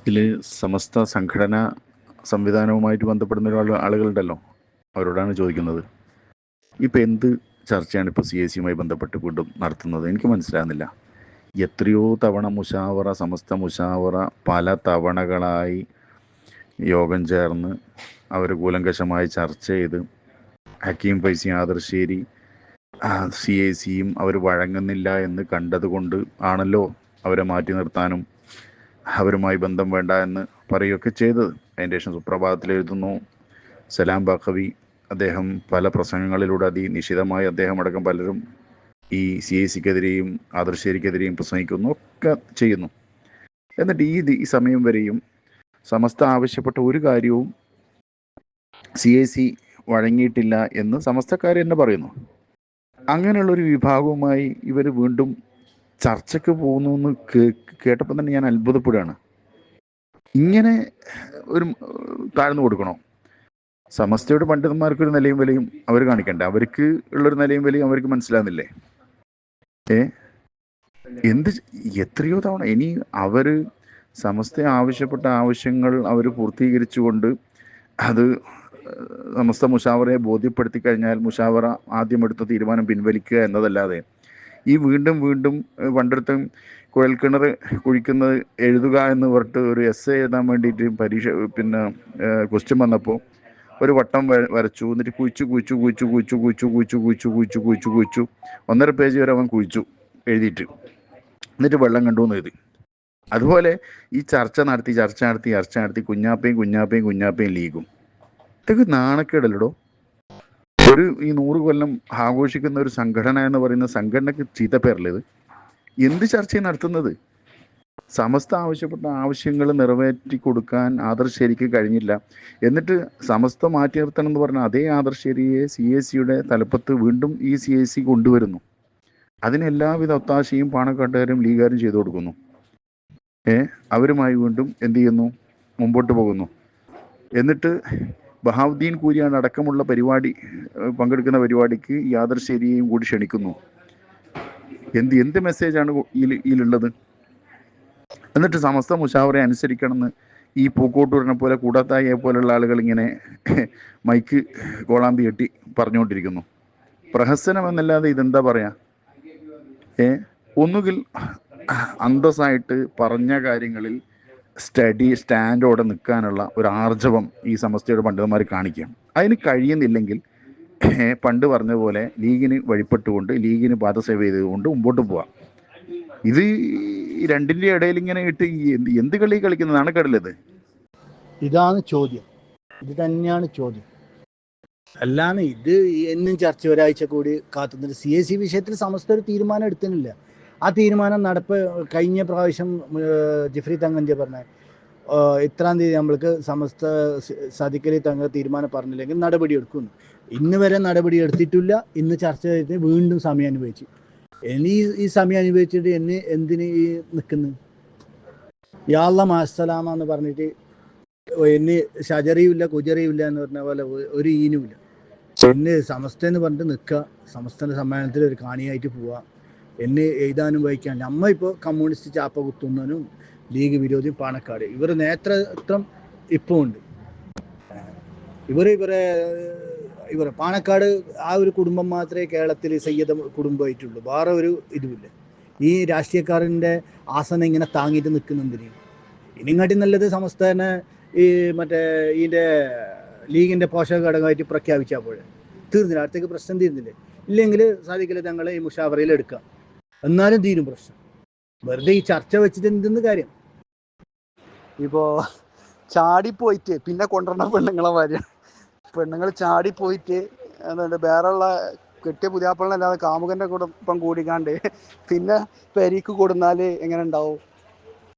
ഇതിൽ സമസ്ത സംഘടന സംവിധാനവുമായിട്ട് ബന്ധപ്പെടുന്ന ഒരാൾ ആളുകളുണ്ടല്ലോ. അവരോടാണ് ചോദിക്കുന്നത്. ഇപ്പം എന്ത് ചർച്ചയാണ് ഇപ്പോൾ സി എസ് സിയുമായി ബന്ധപ്പെട്ട് വീണ്ടും നടത്തുന്നത്? എനിക്ക് മനസ്സിലാകുന്നില്ല. എത്രയോ തവണ മുഷാവറ സമസ്ത മുഷാവറ പല തവണകളായി യോഗം ചേർന്ന് അവർ കൂലങ്കഷമായി ചർച്ച ചെയ്ത് ഹക്കീം ഫൈസി ആദർശേരി സി എ സിയും അവർ വഴങ്ങുന്നില്ല എന്ന് കണ്ടതുകൊണ്ട് ആണല്ലോ അവരെ മാറ്റി നിർത്താനും അവരുമായി ബന്ധം വേണ്ട എന്ന് പറയുകയൊക്കെ ചെയ്തത്. അതിന്റെ ശേഷം സുപ്രഭാതത്തിൽ എഴുതുന്നു സലാം ബാഖവി അദ്ദേഹം പല പ്രസംഗങ്ങളിലൂടെ അതിനിശിതമായി അദ്ദേഹം അടക്കം പലരും ഈ സി ഐ സിക്കെതിരെയും ആദർശേരിക്കെതിരെയും പ്രസംഗിക്കുന്നു ഒക്കെ ചെയ്യുന്നു. എന്നിട്ട് ഈ ഈ സമയം വരെയും സമസ്ത ആവശ്യപ്പെട്ട ഒരു കാര്യവും സി ഐ സി വഴങ്ങിയിട്ടില്ല എന്ന് സമസ്തക്കാർ തന്നെ പറയുന്നു. അങ്ങനെയുള്ള ഒരു വിഭാഗവുമായി ഇവർ വീണ്ടും ചർച്ചയ്ക്ക് പോകുന്നു എന്ന് കേട്ടപ്പോൾ തന്നെ ഞാൻ അത്ഭുതപ്പെടുകയാണ്. ഇങ്ങനെ ഒരു താഴ്ന്നു കൊടുക്കണോ? സമസ്തയുടെ പണ്ഡിതന്മാർക്ക് ഒരു നിലയും വിലയും അവർ കാണിക്കണ്ടേ? അവർക്ക് ഉള്ളൊരു നിലയും വിലയും അവർക്ക് മനസ്സിലാകുന്നില്ലേ ഏ? എന്ത് എത്രയോ തവണ ഇനി അവർ സമസ്ത ആവശ്യപ്പെട്ട ആവശ്യങ്ങൾ അവർ പൂർത്തീകരിച്ചുകൊണ്ട് അത് സമസ്ത മുഷാവറയെ ബോധ്യപ്പെടുത്തി കഴിഞ്ഞാൽ മുഷാവറ ആദ്യം എടുത്ത തീരുമാനം പിൻവലിക്കുക എന്നതല്ലാതെ ഈ വീണ്ടും വീണ്ടും പണ്ടെടുത്തും കുഴൽക്കിണർ കുഴിക്കുന്നത് എഴുതുക എന്ന് പറഞ്ഞിട്ട് ഒരു എസ് എ എഴുതാൻ വേണ്ടിയിട്ട് പരീക്ഷ പിന്നെ ക്വസ്റ്റ്യൻ വന്നപ്പോൾ ഒരു വട്ടം വരച്ചു. എന്നിട്ട് കുഴിച്ചു കുഴിച്ചു കുഴിച്ചു കുഴിച്ചു കുഴിച്ചു കുഴിച്ചു കുഴിച്ചു കുഴിച്ചു കുഴിച്ചു കുഴിച്ചു. ഒന്നര പേജ് വരെ അവൻ കുഴിച്ചു എഴുതിയിട്ട്. എന്നിട്ട് വെള്ളം കണ്ടു എന്ന് എഴുതി. അതുപോലെ ഈ ചർച്ച നടത്തി ചർച്ച നടത്തി ചർച്ച നടത്തി കുഞ്ഞാപ്പയും കുഞ്ഞാപ്പയും കുഞ്ഞാപ്പയും ലീഗും. ഇതൊക്കെ നാണക്കേടല്ലടോ. ഒരു ഈ നൂറ് കൊല്ലം ആഘോഷിക്കുന്ന ഒരു സംഘടന എന്ന് പറയുന്ന സംഘടനക്ക് ചീത്തപ്പേരല്ലേ ഇത്? എന്ത് ചർച്ച നടത്തുന്നത്? സമസ്ത ആവശ്യപ്പെട്ട ആവശ്യങ്ങൾ നിറവേറ്റി കൊടുക്കാൻ ആദർശേരിക്ക് കഴിഞ്ഞില്ല. എന്നിട്ട് സമസ്ത മാറ്റി നിർത്തണം എന്ന് പറഞ്ഞ അതേ ആദർശേരിയെ സി എ സിയുടെ തലപ്പത്ത് വീണ്ടും ഈ സി എ സി കൊണ്ടുവരുന്നു. അതിന് എല്ലാവിധ ഒത്താശയും പാണക്കാട്ടുകാരും ലീഗാരും ചെയ്തു കൊടുക്കുന്നു. ഏ? അവരുമായി വീണ്ടും എന്ത് ചെയ്യുന്നു? മുമ്പോട്ട് പോകുന്നു. എന്നിട്ട് ബഹാവുദ്ദീൻ കൂരിയാണ് അടക്കമുള്ള പരിപാടി പങ്കെടുക്കുന്ന പരിപാടിക്ക് യാദർശേരിയെയും കൂടി ക്ഷണിക്കുന്നു. എന്ത് എന്ത് മെസ്സേജാണ് ഇതിലുള്ളത് എന്നിട്ട് സമസ്ത മുഷാവറെ അനുസരിക്കണമെന്ന് ഈ പൂക്കോട്ടൂരിനെ പോലെ കൂടാത്തായെ പോലുള്ള ആളുകൾ ഇങ്ങനെ മൈക്ക് കോളാമ്പി കെട്ടി പറഞ്ഞുകൊണ്ടിരിക്കുന്നു. പ്രഹസനം എന്നല്ലാതെ ഇതെന്താ പറയാ? ഏ ഒന്നുകിൽ അന്തസ്സായിട്ട് പറഞ്ഞ കാര്യങ്ങളിൽ സ്റ്റഡി സ്റ്റാൻഡോടെ നിൽക്കാനുള്ള ഒരു ആർജവം ഈ സമസ്തയുടെ പണ്ഡിതന്മാർ കാണിക്കാം അതിന് കഴിയുന്നില്ലെങ്കിൽ പണ്ട് പറഞ്ഞ പോലെ ലീഗിന് വഴിപ്പെട്ടുകൊണ്ട് ലീഗിന് പാദസേവ ചെയ്തുകൊണ്ട് മുമ്പോട്ട് പോവാം. ഇത് രണ്ടിന്റെ ഇടയിൽ ഇങ്ങനെ ഇട്ട് എന്ത് കളി കളിക്കുന്നതാണ് കടലത് ഇതാണ് ചോദ്യം. ഇത് തന്നെയാണ് ചോദ്യം. അല്ലാന്ന് ഇത് എന്നും ചർച്ച ഒരാഴ്ച കൂടി കാത്തുന്നില്ല സി എസ് സി വിഷയത്തിൽ സമസ്ത ഒരു തീരുമാനം എടുത്തിട്ടില്ല. ആ തീരുമാനം നടപ്പ് കഴിഞ്ഞ പ്രാവശ്യം ജിഫ്രി തങ്കഞ്ച പറഞ്ഞ ഇത്രാം തീയതി നമ്മൾക്ക് സമസ്ത സദിക്കലി തങ്ക തീരുമാനം പറഞ്ഞില്ലെങ്കിൽ നടപടി എടുക്കുന്നു. ഇന്ന് വരെ നടപടി എടുത്തിട്ടില്ല. ഇന്ന് ചർച്ച ചെയ്തിട്ട് വീണ്ടും സമയം അനുഭവിച്ചു. ഇനി ഈ- സമയം അനുഭവിച്ചിട്ട് എന്നെ എന്തിന് ഈ നിൽക്കുന്നു? യാള്ള മാസലാമ എന്ന് പറഞ്ഞിട്ട് എന്നെ ഷജറിയുമില്ല കുജറിയുമില്ല എന്ന് പറഞ്ഞ പോലെ ഒരു ഈനുമില്ല. എന്നെ സമസ്ത എന്ന് പറഞ്ഞിട്ട് നിൽക്കുക. സമസ്തന്റെ സമ്മേളനത്തിൽ ഒരു കാണിയായിട്ട് പോവുക. എന്നെ എഴുതാനും വായിക്കാൻ. നമ്മ ഇപ്പോൾ കമ്മ്യൂണിസ്റ്റ് ചാപ്പ കുത്തുന്നതിനും ലീഗ് വിരോധി പാണക്കാട്. ഇവർ നേതൃത്വം ഇപ്പോൾ ഉണ്ട് ഇവർ ഇവരെ ഇവർ പാണക്കാട് ആ ഒരു കുടുംബം മാത്രമേ കേരളത്തിൽ സയ്യദ കുടുംബമായിട്ടുള്ളൂ വേറെ ഒരു ഇതുമില്ല. ഈ രാഷ്ട്രീയക്കാരന്റെ ആസനം ഇങ്ങനെ താങ്ങിയിട്ട് നിൽക്കുന്നെന്തിനും ഇനിങ്ങാട്ടി നല്ലത് സംസ്ഥാന ഈ മറ്റേ ഇതിന്റെ ലീഗിന്റെ പോഷക ഘടകമായിട്ട് പ്രഖ്യാപിച്ചാൽ പോലെ തീർന്നില്ല. അടുത്തേക്ക് പ്രശ്നം തീർന്നില്ലേ. ഇല്ലെങ്കിൽ സാധിക്കില്ല തങ്ങളെ ഈ മുഷാവറയിൽ എടുക്കാം. എന്നാലും തീരും പ്രശ്നം. വെറുതെ ഈ ചർച്ച വെച്ചിട്ട് എന്തെന്ന് കാര്യം? ഇപ്പോ ചാടിപ്പോയിട്ട് പിന്നെ കൊണ്ടുവരണ പെണ്ണുങ്ങളെ മാതിരി. പെണ്ണുങ്ങൾ ചാടിപ്പോയിട്ട് എന്താണ് വേറെയുള്ള കെട്ടിയ പുതിയാപ്പിളിനല്ലാതെ കാമുകന്റെ കുടുംബം കൂടിക്കാണ്ട് പിന്നെ പെരീക്ക് കൊടുന്നാൽ എങ്ങനെ ഉണ്ടാവും?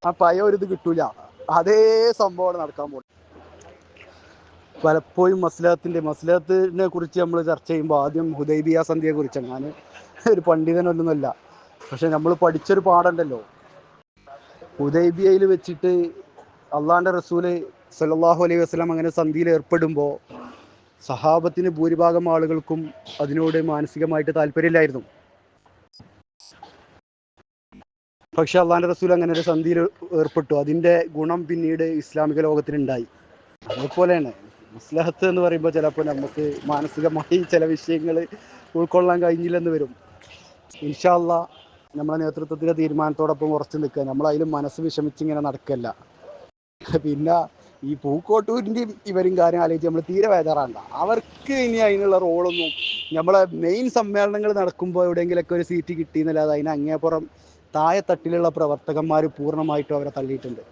ആ പയ ഒരു ഇത് കിട്ടൂല. അതേ സംഭവമാണ് നടക്കാൻ പോകുന്നത് പലപ്പോഴും മസ്ലഹത്തിന്റെ മസ്ലഹത്തിനെ കുറിച്ച് നമ്മൾ ചർച്ച ചെയ്യുമ്പോൾ ആദ്യം ഹുദൈബിയ സന്ധ്യയെ കുറിച്ചാണ്. ഞാൻ ഒരു പണ്ഡിതനൊന്നുമല്ല. പക്ഷെ നമ്മൾ പഠിച്ചൊരു പാടുണ്ടല്ലോ ഉദൈബിയയിൽ വെച്ചിട്ട് അള്ളാന്റെ റസൂൽ സല്ലല്ലാഹു അലൈഹി വസല്ലം അങ്ങനെ സന്ധിയിൽ ഏർപ്പെടുമ്പോൾ സഹാബത്തിന് ഭൂരിഭാഗം ആളുകൾക്കും അതിനോട് മാനസികമായിട്ട് താല്പര്യമില്ലായിരുന്നു. പക്ഷെ അള്ളാന്റെ റസൂൽ അങ്ങനെ ഒരു സന്ധിയിൽ ഏർപ്പെട്ടു. അതിന്റെ ഗുണം പിന്നീട് ഇസ്ലാമിക ലോകത്തിനുണ്ടായി അതുപോലെയാണ് മസ്ലഹത്ത് എന്ന് പറയുമ്പോൾ ചിലപ്പോൾ നമുക്ക് മാനസികമായി ചില വിഷയങ്ങൾ ഉൾക്കൊള്ളാൻ കഴിഞ്ഞില്ലെന്ന് വരും. ഇൻഷാല്ല നമ്മളെ നേതൃത്വത്തിന്റെ തീരുമാനത്തോടൊപ്പം ഉറച്ചു നിൽക്കുക. നമ്മൾ അതിൽ മനസ്സ് വിഷമിച്ച് ഇങ്ങനെ നടക്കല്ല. പിന്നെ ഈ പൂക്കോട്ടൂരിന്റെയും ഇവരും കാര്യം ആലോചിച്ച് നമ്മൾ തീരെ വേദാറാണ്ട. അവർക്ക് ഇനി അതിനുള്ള റോളൊന്നും നമ്മളെ മെയിൻ സമ്മേളനങ്ങൾ നടക്കുമ്പോൾ എവിടെയെങ്കിലൊക്കെ ഒരു സീറ്റ് കിട്ടിയെന്നല്ലാതെ അതിന് അങ്ങേപ്പുറം താഴെ തട്ടിലുള്ള പ്രവർത്തകന്മാർ പൂർണമായിട്ടും അവരെ തള്ളിയിട്ടുണ്ട്.